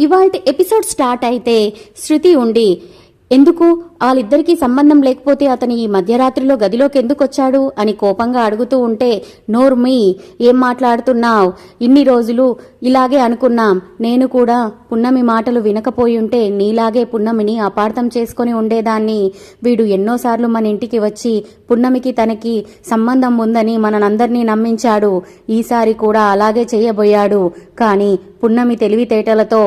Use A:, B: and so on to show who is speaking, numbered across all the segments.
A: ఇవాళ episode start అయితే శృతి ఉండి ఎందుకు? వాళ్ళిద్దరికీ సంబంధం లేకపోతే అతని ఈ మధ్యరాత్రిలో గదిలోకి ఎందుకొచ్చాడు అని కోపంగా అడుగుతూ ఉంటే నోర్మి ఏం మాట్లాడుతున్నావు? ఇన్ని రోజులు ఇలాగే అనుకున్నాం. నేను కూడా పున్నమి మాటలు వినకపోయి ఉంటే నీలాగే పున్నమిని అపార్థం చేసుకొని ఉండేదాన్ని. వీడు ఎన్నోసార్లు మన ఇంటికి వచ్చి పున్నమికి తనకి సంబంధం ఉందని మనందరినీ నమ్మించాడు. ఈసారి కూడా అలాగే చేయబోయాడు. కానీ పున్నమి తెలివితేటలతో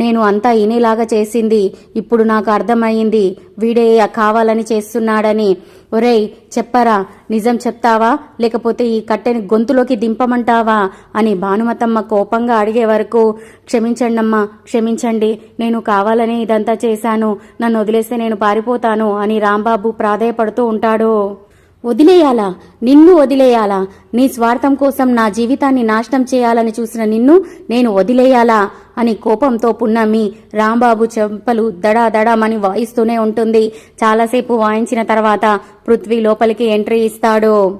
A: నేను అంతా ఇనేలాగా చేసింది. ఇప్పుడు నాకు అర్థమయ్యింది. వీడే కావాలని చేస్తున్నాడని. ఒరేయ్ చెప్పరా నిజం చెప్తావా? లేకపోతే ఈ కట్టెని గొంతులోకి దింపమంటావా? అని భానుమతమ్మ కోపంగా అడిగే వరకు క్షమించండమ్మా క్షమించండి నేను కావాలని ఇదంతా చేశాను. నన్ను వదిలేస్తే నేను పారిపోతాను అని రాంబాబు ప్రాధేయపడుతూ ఉంటాడు. వదిలేయాలా? నిన్ను వదిలేయాలా? నీ స్వార్థం కోసం నా జీవితాన్ని నాశనం చేయాలని చూసిన నిన్ను నేను వదిలేయాలా? అని కోపంతో పున్నమి రాంబాబు చెంపలు దడా దడామని వాయిస్తూనే ఉంటుంది. చాలాసేపు వాయించిన తర్వాత పృథ్వీ లోపలికి ఎంట్రీ ఇస్తాడు.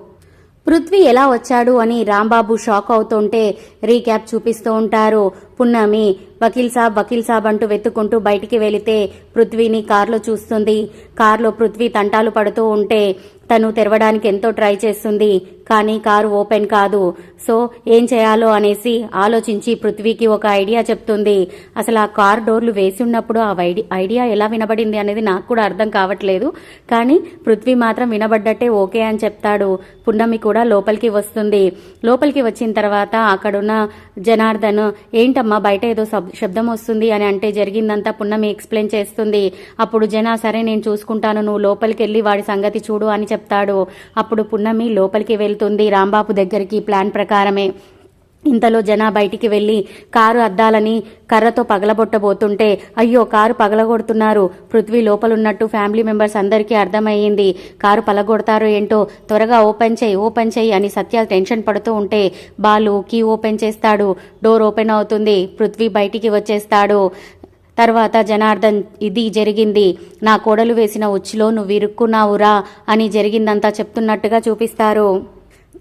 A: పృథ్వీ ఎలా వచ్చాడు అని రాంబాబు షాక్ అవుతుంటే రీక్యాప్ చూపిస్తూ ఉంటారు. పున్నమి వకీల్ సాబ్ వకీల్ సాబ్ అంటూ వెతుక్కుంటూ బయటికి వెళితే పృథ్వీని కార్లో చూస్తుంది. కారులో పృథ్వీ తంటాలు పడుతూ ఉంటే తను తెరవడానికి ఎంతో ట్రై చేస్తుంది కానీ కారు ఓపెన్ కాదు. సో ఏం చేయాలో అనేసి ఆలోచించి పృథ్వీకి ఒక ఐడియా చెప్తుంది. అసలు ఆ కార్ డోర్లు వేసి ఉన్నప్పుడు ఆ ఐడి- ఐడియా ఎలా వినబడింది అనేది నాకు కూడా అర్థం కావట్లేదు. కానీ పృథ్వీ మాత్రం వినబడ్డట్టే ఓకే అని చెప్తాడు. పున్నమి కూడా లోపలికి వస్తుంది. లోపలికి వచ్చిన తర్వాత అక్కడున్న జనార్దన్ ఏంటమ్మా బయట ఏదో శబ్- శబ్దం వస్తుంది అని అంటే జరిగిందంతా పున్నమి ఎక్స్ప్లెయిన్ చేస్తుంది. అప్పుడు జన సరే నేను చూసుకుంటాను. నువ్వు లోపలికి వెళ్ళి వాడి సంగతి చూడు అని చెప్తాడు. అప్పుడు పున్నమి లోపలికి వెళ్తుంది. రాంబాబు దగ్గరికి ప్లాన్ ప్రకారమే ఇంతలో జన బయటికి వెళ్ళి కారు అద్దాలని కర్రతో పగలబొట్టబోతుంటే అయ్యో కారు పగలగొడుతున్నారు. పృథ్వీ లోపలున్నట్టు ఫ్యామిలీ మెంబర్స్ అందరికీ అర్థమయ్యింది. కారు పగలగొడతారో ఏంటో త్వరగా ఓపెన్ చేయి ఓపెన్ చేయి అని సత్య టెన్షన్ పడుతూ ఉంటే బాలు కీ ఓపెన్ చేస్తాడు. డోర్ ఓపెన్ అవుతుంది. పృథ్వీ బయటికి వచ్చేస్తాడు. తర్వాత జనార్దన్ ఇది జరిగింది. నా కోడలు వేసిన ఉచ్చులో నువ్వు ఇరుక్కున్నావురా అని జరిగిందంతా చెప్తున్నట్టుగా చూపిస్తారు.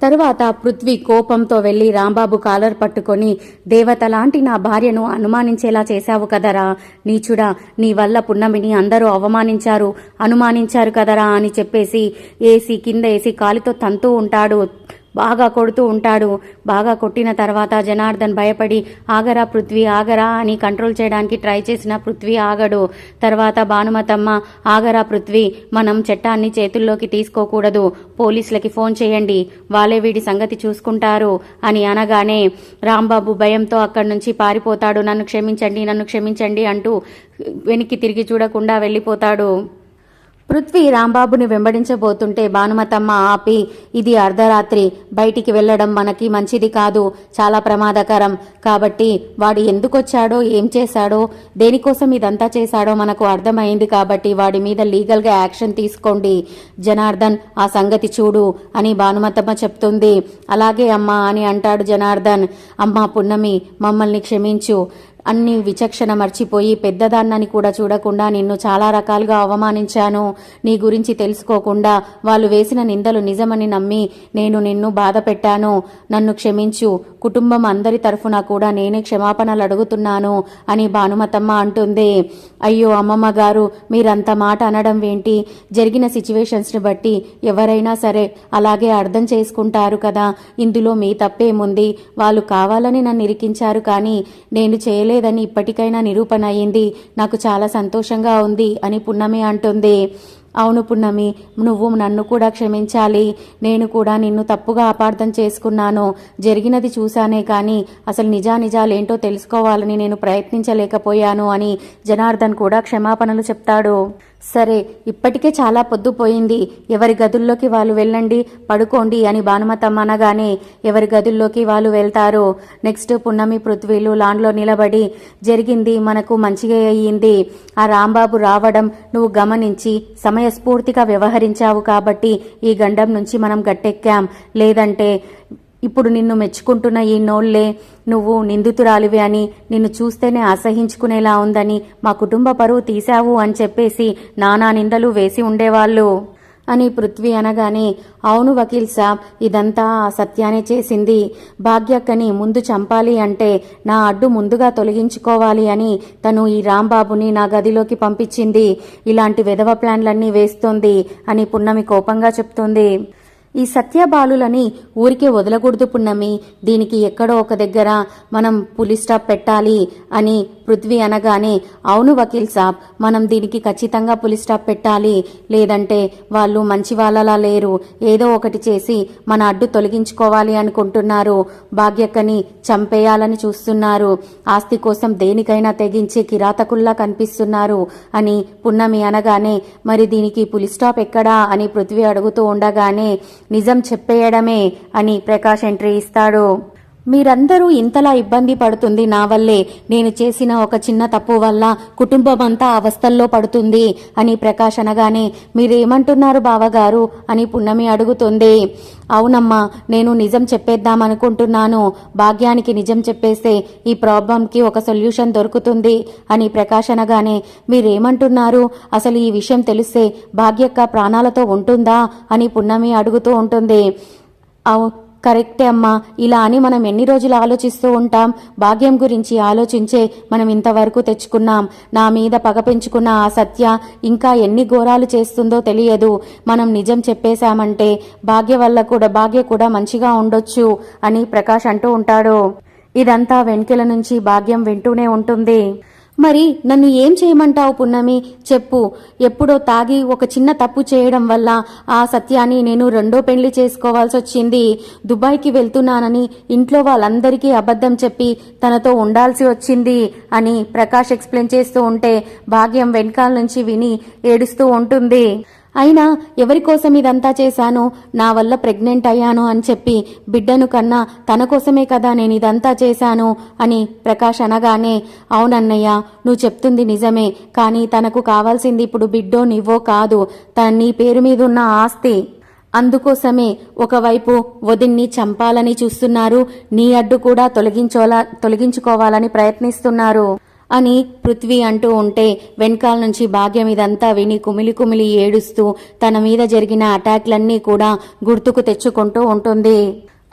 A: తరువాత పృథ్వీ కోపంతో వెళ్ళి రాంబాబు కాలర్ పట్టుకొని దేవత లాంటి నా భార్యను అనుమానించేలా చేశావు కదరా. నీచుడా నీ వల్ల పున్నమిని అందరూ అవమానించారు అనుమానించారు కదరా అని చెప్పేసి ఏసీ కింద ఏసీ కాలితో తంతూ ఉంటాడు. బాగా కొడుతూ ఉంటాడు. బాగా కొట్టిన తర్వాత జనార్దన్ భయపడి ఆగరా పృథ్వీ ఆగరా అని కంట్రోల్ చేయడానికి ట్రై చేసిన పృథ్వీ ఆగడు. తర్వాత భానుమతమ్మ ఆగరా పృథ్వీ మనం చట్టాన్ని చేతుల్లోకి తీసుకోకూడదు. పోలీసులకి ఫోన్ చేయండి. వాళ్ళే వీడి సంగతి చూసుకుంటారు అని అనగానే రాంబాబు భయంతో అక్కడి నుంచి పారిపోతాడు. నన్ను క్షమించండి నన్ను క్షమించండి అంటూ వెనక్కి తిరిగి చూడకుండా వెళ్ళిపోతాడు. పృథ్వీ రాంబాబుని వెంబడించబోతుంటే భానుమతమ్మ ఆపి ఇది అర్ధరాత్రి బయటికి వెళ్ళడం మనకి మంచిది కాదు చాలా ప్రమాదకరం. కాబట్టి వాడు ఎందుకొచ్చాడో ఏం చేశాడో దేనికోసం ఇదంతా చేశాడో మనకు అర్థమైంది కాబట్టి వాడి మీద లీగల్గా యాక్షన్ తీసుకోండి. జనార్దన్ ఆ సంగతి చూడు అని భానుమతమ్మ చెప్తుంది. అలాగే అమ్మా అని అంటాడు జనార్దన్. అమ్మా పున్నమి మమ్మల్ని క్షమించు. అన్ని విచక్షణ మర్చిపోయి పెద్దదాన్నని కూడా చూడకుండా నిన్ను చాలా రకాలుగా అవమానించాను. నీ గురించి తెలుసుకోకుండా వాళ్ళు వేసిన నిందలు నిజమని నమ్మి నేను నిన్ను బాధ పెట్టాను నన్ను క్షమించు. కుటుంబం అందరి తరఫున కూడా నేనే క్షమాపణలు అడుగుతున్నాను అని భానుమతమ్మ అంటుంది. అయ్యో అమ్మమ్మ గారు మీరంత మాట అనడం ఏంటి? జరిగిన సిచ్యువేషన్స్ని బట్టి ఎవరైనా సరే అలాగే అర్థం చేసుకుంటారు కదా. ఇందులో మీ తప్పేముంది? వాళ్ళు కావాలని నన్ను ఇరికించారు కానీ నేను చేయలేదని ఇప్పటికైనా నిరూపణ అయింది. నాకు చాలా సంతోషంగా ఉంది అని పున్నమి అంటుంది. అవును పున్నమి నువ్వు నన్ను కూడా క్షమించాలి. నేను కూడా నిన్ను తప్పుగా అపార్థం చేసుకున్నాను. జరిగినది చూశానే కానీ అసలు నిజానిజాలేంటో తెలుసుకోవాలని నేను ప్రయత్నించలేకపోయాను అని జనార్దన్ కూడా క్షమాపణలు చెప్తాడు. సరే ఇప్పటికే చాలా పొద్దుపోయింది ఎవరి గదుల్లోకి వాళ్ళు వెళ్ళండి పడుకోండి అని భానుమతమ్మ అనగానే ఎవరి గదుల్లోకి వాళ్ళు వెళ్తారు? నెక్స్ట్ పున్నమి పృథ్వీలు లాన్లో నిలబడి జరిగింది మనకు మంచిగా అయ్యింది. ఆ రాంబాబు రావడం నువ్వు గమనించి సమయస్ఫూర్తిగా వ్యవహరించావు కాబట్టి ఈ గండం నుంచి మనం గట్టెక్కాం. లేదంటే ఇప్పుడు నిన్ను మెచ్చుకుంటున్న ఈ నోళ్ళే నువ్వు నిందితురాలివి అని నిన్ను చూస్తేనే అసహించుకునేలా ఉందని మా కుటుంబ పరువు తీశావు అని చెప్పేసి నానా నిందలు వేసి ఉండేవాళ్ళు. అని పృథ్వీ అనగానే అవును వకీల్ సాబ్ ఇదంతా సత్యానే చేసింది. భాగ్యక్కని ముందు చంపాలి అంటే నా అడ్డు ముందుగా తొలగించుకోవాలి అని తను ఈ రాంబాబుని నా గదిలోకి పంపించింది. ఇలాంటి విధవ ప్లాన్లన్నీ వేస్తోంది అని పున్నమి కోపంగా చెప్తోంది. ఈ సత్యబాలులని ఊరికే వదలకూడదు పున్నమి. దీనికి ఎక్కడో ఒక దగ్గర మనం పులి స్టాప్ పెట్టాలి అని పృథ్వీ అనగానే అవును వకీల్ సాబ్ మనం దీనికి ఖచ్చితంగా పులి స్టాప్ పెట్టాలి. లేదంటే వాళ్ళు మంచి వాళ్ళలా లేరు. ఏదో ఒకటి చేసి మన అడ్డు తొలగించుకోవాలి అనుకుంటున్నారు. భాగ్యక్కని చంపేయాలని చూస్తున్నారు. ఆస్తి కోసం దేనికైనా తెగించే కిరాతకుల్లా కనిపిస్తున్నారు అని పున్నమి అనగానే మరి దీనికి పులి స్టాప్ ఎక్కడా? అని పృథ్వీ అడుగుతూ ఉండగానే నిజం చెప్పేయడమే అని ప్రకాష్ ఎంట్రీ ఇస్తాడు. మీరందరూ ఇంతలా ఇబ్బంది పడుతుంది నా వల్లే. నేను చేసిన ఒక చిన్న తప్పు వల్ల కుటుంబం అంతా అవస్థల్లో పడుతుంది అని ప్రకాష్ అనగానే మీరేమంటున్నారు బావగారు? అని పున్నమి అడుగుతుంది. అవునమ్మా నేను నిజం చెప్పేద్దామనుకుంటున్నాను. భాగ్యానికి నిజం చెప్పేస్తే ఈ ప్రాబ్లంకి ఒక సొల్యూషన్ దొరుకుతుంది. అని ప్రకాష్ అనగానే మీరేమంటున్నారు? అసలు ఈ విషయం తెలిస్తే భాగ్యక్క ప్రాణాలతో ఉంటుందా? అని పున్నమి అడుగుతూ ఉంటుంది. అవు కరెక్టే అమ్మా ఇలా అని మనం ఎన్ని రోజులు ఆలోచిస్తూ ఉంటాం. భాగ్యం గురించి ఆలోచించే మనం ఇంతవరకు తెచ్చుకున్నాం. నా మీద పగ పెంచుకున్న ఆ సత్య ఇంకా ఎన్ని ఘోరాలు చేస్తుందో తెలియదు. మనం నిజం చెప్పేశామంటే భాగ్య వల్ల కూడా భాగ్య కూడా మంచిగా ఉండొచ్చు అని ప్రకాష్ అంటూ ఉంటాడు. ఇదంతా వెనుకల నుంచి భాగ్యం వింటూనే ఉంటుంది. మరి నన్ను ఏం చేయమంటావు పున్నమి? చెప్పు. ఎప్పుడో తాగి ఒక చిన్న తప్పు చేయడం వల్ల ఆ సత్యాన్ని నేను రెండో పెళ్ళి చేసుకోవాల్సి వచ్చింది దుబాయ్కి వెళ్తున్నానని ఇంట్లో వాళ్ళందరికీ అబద్ధం చెప్పి తనతో ఉండాల్సి వచ్చింది అని ప్రకాష్ ఎక్స్ప్లెయిన్ చేస్తూ ఉంటే భాగ్యం వెనకాల నుంచి విని ఏడుస్తూ ఉంటుంది. అయినా ఎవరి కోసం ఇదంతా చేశాను నా వల్ల ప్రెగ్నెంట్ అయ్యాను అని చెప్పి బిడ్డను కన్నా తన కోసమే కదా నేను ఇదంతా చేశాను అని ప్రకాష్ అనగానే అవునన్నయ్య నువ్వు చెప్తుంది నిజమే కానీ తనకు కావాల్సింది ఇప్పుడు బిడ్డో నువ్వో కాదు తన నీ పేరు మీద ఉన్న ఆస్తి. అందుకోసమే ఒకవైపు వదిన్ని చంపాలని చూస్తున్నారు నీ అడ్డు కూడా తొలగించోలా తొలగించుకోవాలని ప్రయత్నిస్తున్నారు. అని పృథ్వీ అంటూ ఉంటే వెనకాల నుంచి భాగ్యం ఇదంతా విని కుమిలి కుమిలి ఏడుస్తూ తన మీద జరిగిన అటాక్లన్నీ కూడా గుర్తుకు తెచ్చుకుంటూ ఉంటుంది.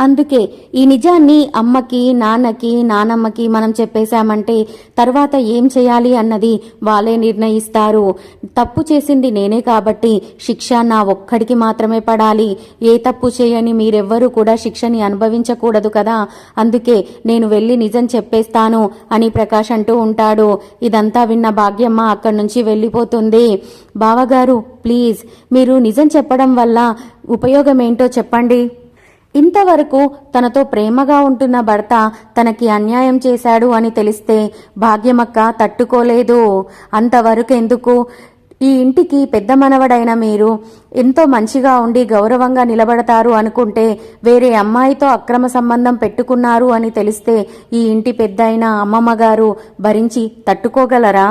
A: అందుకే ఈ నిజాన్ని అమ్మకి నాన్నకి నానమ్మకి మనం చెప్పేశామంటే తర్వాత ఏం చేయాలి అన్నది వాళ్ళే నిర్ణయిస్తారు. తప్పు చేసింది నేనే కాబట్టి శిక్ష నా ఒక్కడికి మాత్రమే పడాలి. ఏ తప్పు చేయని మీరెవ్వరూ కూడా శిక్షని అనుభవించకూడదు కదా. అందుకే నేను వెళ్ళి నిజం చెప్పేస్తాను అని ప్రకాష్ అంటూ ఉంటాడు. ఇదంతా విన్న భాగ్యమ్మ అక్కడి నుంచి వెళ్ళిపోతుంది. బావగారు ప్లీజ్ మీరు నిజం చెప్పడం వల్ల ఉపయోగం ఏంటో చెప్పండి. ఇంతవరకు తనతో ప్రేమగా ఉంటున్న భర్త తనకి అన్యాయం చేశాడు అని తెలిస్తే భాగ్యమక్క తట్టుకోలేదు. అంతవరకెందుకు ఈ ఇంటికి పెద్ద మనవడైన మీరు ఎంతో మంచిగా ఉండి గౌరవంగా నిలబడతారు అనుకుంటే వేరే అమ్మాయితో అక్రమ సంబంధం పెట్టుకున్నారు అని తెలిస్తే ఈ ఇంటి పెద్ద అయిన అమ్మమ్మగారు భరించి తట్టుకోగలరా?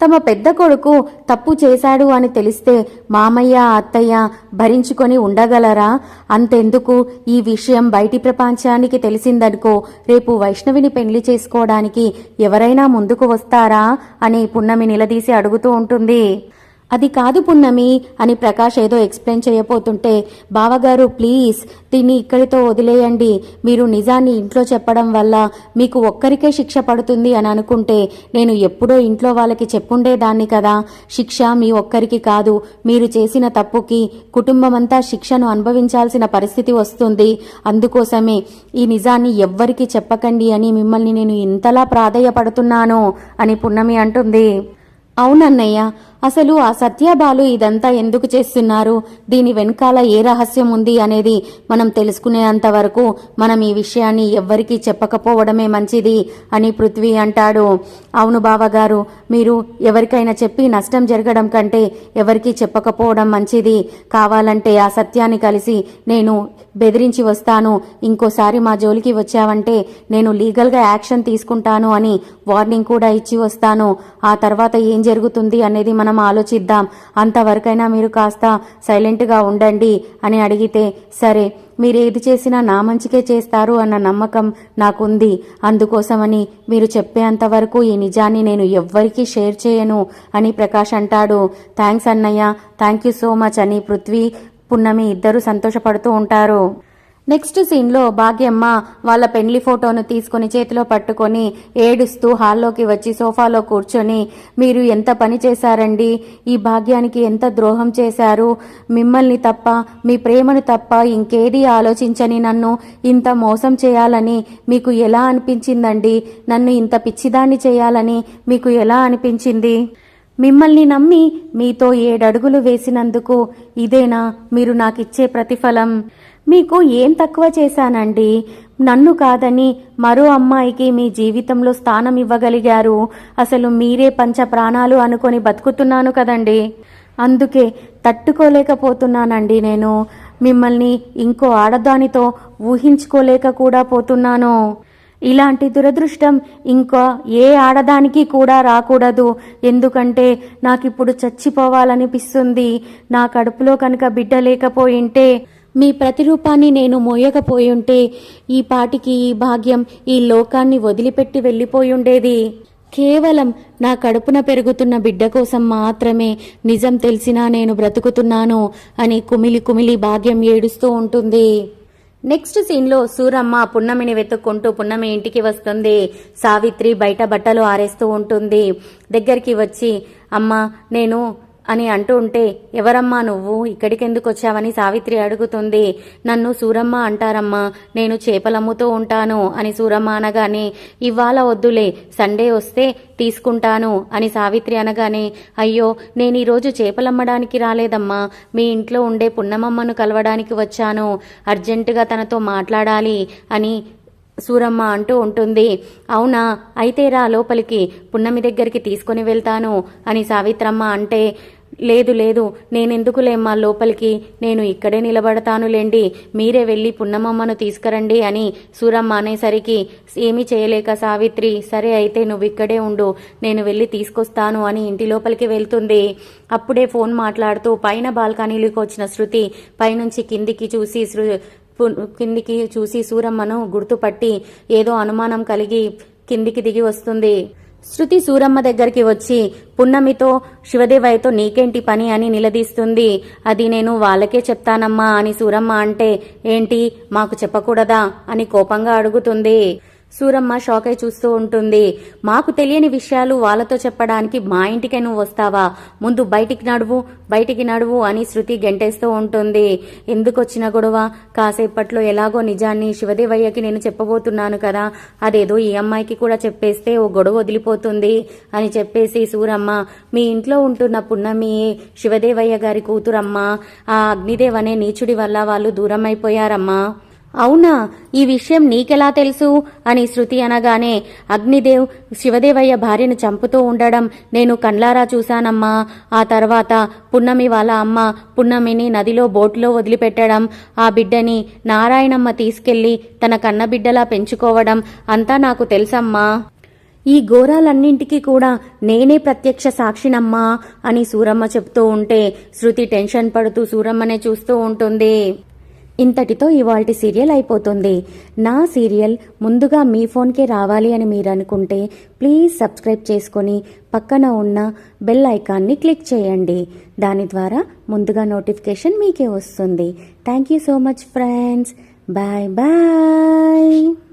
A: తమ పెద్ద కొడుకు తప్పు చేశాడు అని తెలిస్తే మామయ్య అత్తయ్య భరించుకొని ఉండగలరా? అంతెందుకు? ఈ విషయం బయటి ప్రపంచానికి తెలిసిందనుకో రేపు వైష్ణవిని పెళ్ళి చేసుకోవడానికి ఎవరైనా ముందుకు వస్తారా? అని పున్నమి నిలదీసి అడుగుతూ ఉంటుంది. అది కాదు పున్నమి అని ప్రకాష్ ఏదో ఎక్స్ప్లెయిన్ చేయబోతుంటే బావగారు ప్లీజ్ దీన్ని ఇక్కడితో వదిలేయండి. మీరు నిజాన్ని ఇంట్లో చెప్పడం వల్ల మీకు ఒక్కరికే శిక్ష పడుతుంది అని అనుకుంటే నేను ఎప్పుడో ఇంట్లో వాళ్ళకి చెప్పుండేదాన్ని కదా. శిక్ష మీ ఒక్కరికి కాదు. మీరు చేసిన తప్పుకి కుటుంబమంతా శిక్షను అనుభవించాల్సిన పరిస్థితి వస్తుంది. అందుకోసమే ఈ నిజాన్ని ఎవ్వరికీ చెప్పకండి అని మిమ్మల్ని నేను ఇంతలా ప్రాధేయపడుతున్నాను అని పున్నమి అంటుంది. అవునన్నయ్య అసలు ఆ సత్యాబాలు ఇదంతా ఎందుకు చేస్తున్నారు? దీని వెనకాల ఏ రహస్యం ఉంది అనేది మనం తెలుసుకునేంత వరకు మనం ఈ విషయాన్ని ఎవ్వరికీ చెప్పకపోవడమే మంచిది అని పృథ్వీ అంటాడు. అవును బావగారు మీరు ఎవరికైనా చెప్పి నష్టం జరగడం కంటే ఎవరికీ చెప్పకపోవడం మంచిది. కావాలంటే ఆ సత్యాన్ని కలిసి నేను బెదిరించి వస్తాను. ఇంకోసారి మా జోలికి వచ్చావంటే నేను లీగల్గా యాక్షన్ తీసుకుంటాను అని వార్నింగ్ కూడా ఇచ్చి వస్తాను. ఆ తర్వాత ఏం జరుగుతుంది అనేది మనం మనం ఆలోచిద్దాం. అంతవరకైనా మీరు కాస్త సైలెంట్గా ఉండండి అని అడిగితే సరే మీరు ఏది చేసినా నా మంచికే చేస్తారు అన్న నమ్మకం నాకుంది. అందుకోసమని మీరు చెప్పేంత వరకు ఈ నిజాన్ని నేను ఎవ్వరికీ షేర్ చేయను అని ప్రకాష్ అంటాడు. థ్యాంక్స్ అన్నయ్య థ్యాంక్ యూ సో మచ్ అని పృథ్వీ పున్నమి ఇద్దరు సంతోషపడుతూ ఉంటారు. నెక్స్ట్ సీన్లో భాగ్యమ్మ వాళ్ళ పెండ్లి ఫోటోను తీసుకుని చేతిలో పట్టుకొని ఏడుస్తూ హాల్లోకి వచ్చి సోఫాలో కూర్చొని మీరు ఎంత పని చేశారండి? ఈ భాగ్యానికి ఎంత ద్రోహం చేశారు? మిమ్మల్ని తప్ప మీ ప్రేమను తప్ప ఇంకేది ఆలోచించని నన్ను ఇంత మోసం చేయాలని మీకు ఎలా అనిపించిందండి? నన్ను ఇంత పిచ్చిదాన్ని చేయాలని మీకు ఎలా అనిపించింది? మిమ్మల్ని నమ్మి మీతో ఏడడుగులు వేసినందుకు ఇదేనా మీరు నాకిచ్చే ప్రతిఫలం? మీకు ఏం తక్కువ చేశానండి? నన్ను కాదని మరో అమ్మాయికి మీ జీవితంలో స్థానం ఇవ్వగలిగారు. అసలు మీరే పంచ ప్రాణాలు అనుకొని బతుకుతున్నాను కదండి. అందుకే తట్టుకోలేకపోతున్నానండి నేను. మిమ్మల్ని ఇంకో ఆడదానితో ఊహించుకోలేక కూడా పోతున్నాను. ఇలాంటి దురదృష్టం ఇంకా ఏ ఆడదానికి కూడా రాకూడదు. ఎందుకంటే నాకిప్పుడు చచ్చిపోవాలనిపిస్తుంది. నా కడుపులో కనుక బిడ్డ లేకపోయింటే మీ ప్రతిరూపాన్ని నేను మోయకపోయుంటే ఈ పాటికి ఈ భాగ్యం ఈ లోకాన్ని వదిలిపెట్టి వెళ్ళిపోయుండేది. కేవలం నా కడుపున పెరుగుతున్న బిడ్డ కోసం మాత్రమే నిజం తెలిసినా నేను బ్రతుకుతున్నాను అని కుమిలి కుమిలి భాగ్యం ఏడుస్తూ ఉంటుంది. నెక్స్ట్ సీన్లో సూరమ్మ పున్నమిని వెతుక్కుంటూ పున్నమి ఇంటికి వస్తుంది. సావిత్రి బయట బట్టలు ఆరేస్తూ ఉంటుంది. దగ్గరికి వచ్చి అమ్మ నేను అని అంటూ ఉంటే ఎవరమ్మా నువ్వు? ఇక్కడికెందుకు వచ్చావని సావిత్రి అడుగుతుంది. నన్ను సూరమ్మ అంటారమ్మా. నేను చేపలమ్ముతూ ఉంటాను అని సూరమ్మ అనగానే ఇవాళ వద్దులే. సండే వస్తే తీసుకుంటాను అని సావిత్రి అనగానే అయ్యో నేను ఈరోజు చేపలమ్మడానికి రాలేదమ్మా. మీ ఇంట్లో ఉండే పున్నమమ్మను కలవడానికి వచ్చాను. అర్జెంటుగా తనతో మాట్లాడాలి అని సూరమ్మ అంటూ ఉంటుంది. అవునా? అయితే రా లోపలికి పున్నమి దగ్గరికి తీసుకొని వెళ్తాను అని సావిత్రమ్మ అంటే లేదు లేదు నేనెందుకులేమ్మా లోపలికి నేను ఇక్కడే నిలబడతానులేండి మీరే వెళ్ళి పున్నమమ్మను తీసుకురండి అని సూరమ్మ అనేసరికి ఏమీ చేయలేక సావిత్రి సరే అయితే నువ్వు ఇక్కడే ఉండు నేను వెళ్ళి తీసుకొస్తాను అని ఇంటి లోపలికి వెళ్తుంది. అప్పుడే ఫోన్ మాట్లాడుతూ పైన బాల్కనీలోకి వచ్చిన శృతి పైనుంచి కిందికి చూసి కిందికి చూసి సూరమ్మను గుర్తుపట్టి ఏదో అనుమానం కలిగి కిందికి దిగి వస్తుంది. శృతి సూరమ్మ దగ్గరికి వచ్చి పున్నమితో శివదేవయ్యతో నీకేంటి పని అని నిలదీస్తుంది. అది నేను వాళ్ళకే చెప్తానమ్మా అని సూరమ్మ అంటే ఏంటి? మాకు చెప్పకూడదా? అని కోపంగా అడుగుతుంది. సూరమ్మ షాక్ అయి చూస్తూ ఉంటుంది. మాకు తెలియని విషయాలు వాళ్ళతో చెప్పడానికి మా ఇంటికే నువ్వు వస్తావా? ముందు బయటికి నడువు బయటికి నడువు అని శృతి గెంటేస్తూ ఉంటుంది. ఎందుకు వచ్చిన గొడవ? కాసేపట్లో ఎలాగో నిజాన్ని శివదేవయ్యకి నేను చెప్పబోతున్నాను కదా. అదేదో ఈ అమ్మాయికి కూడా చెప్పేస్తే ఓ గొడవ వదిలిపోతుంది అని చెప్పేసి సూరమ్మ మీ ఇంట్లో ఉంటున్న పున్నమి శివదేవయ్య గారి కూతురమ్మ ఆ అగ్నిదేవ్ అనే నీచుడి వల్ల వాళ్ళు దూరం అయిపోయారమ్మా అవునా? ఈ విషయం నీకెలా తెలుసు? అని శృతి అనగానే అగ్నిదేవ్ శివదేవయ్య భార్యను చంపుతూ ఉండడం నేను కండ్లారా చూశానమ్మా. ఆ తర్వాత పున్నమి వాళ్ళ అమ్మ పున్నమిని నదిలో బోట్లో వదిలిపెట్టడం ఆ బిడ్డని నారాయణమ్మ తీసుకెళ్ళి తన కన్నబిడ్డలా పెంచుకోవడం అంతా నాకు తెలుసమ్మా. ఈ ఘోరాలన్నింటికీ కూడా నేనే ప్రత్యక్ష సాక్షినమ్మా అని సూరమ్మ చెప్తూ ఉంటే శృతి టెన్షన్ పడుతూ సూరమ్మనే చూస్తూ ఉంటుంది. ఇంతటితో ఇవాల్టి సీరియల్ అయిపోతుంది. నా సీరియల్ ముందుగా మీ ఫోన్కే రావాలి అని మీరు అనుకుంటే ప్లీజ్ సబ్స్క్రైబ్ చేసుకొని పక్కన ఉన్న బెల్ ఐకాన్ని క్లిక్ చేయండి. దాని ద్వారా ముందుగా నోటిఫికేషన్ మీకే వస్తుంది. Thank you so much friends. Bye bye.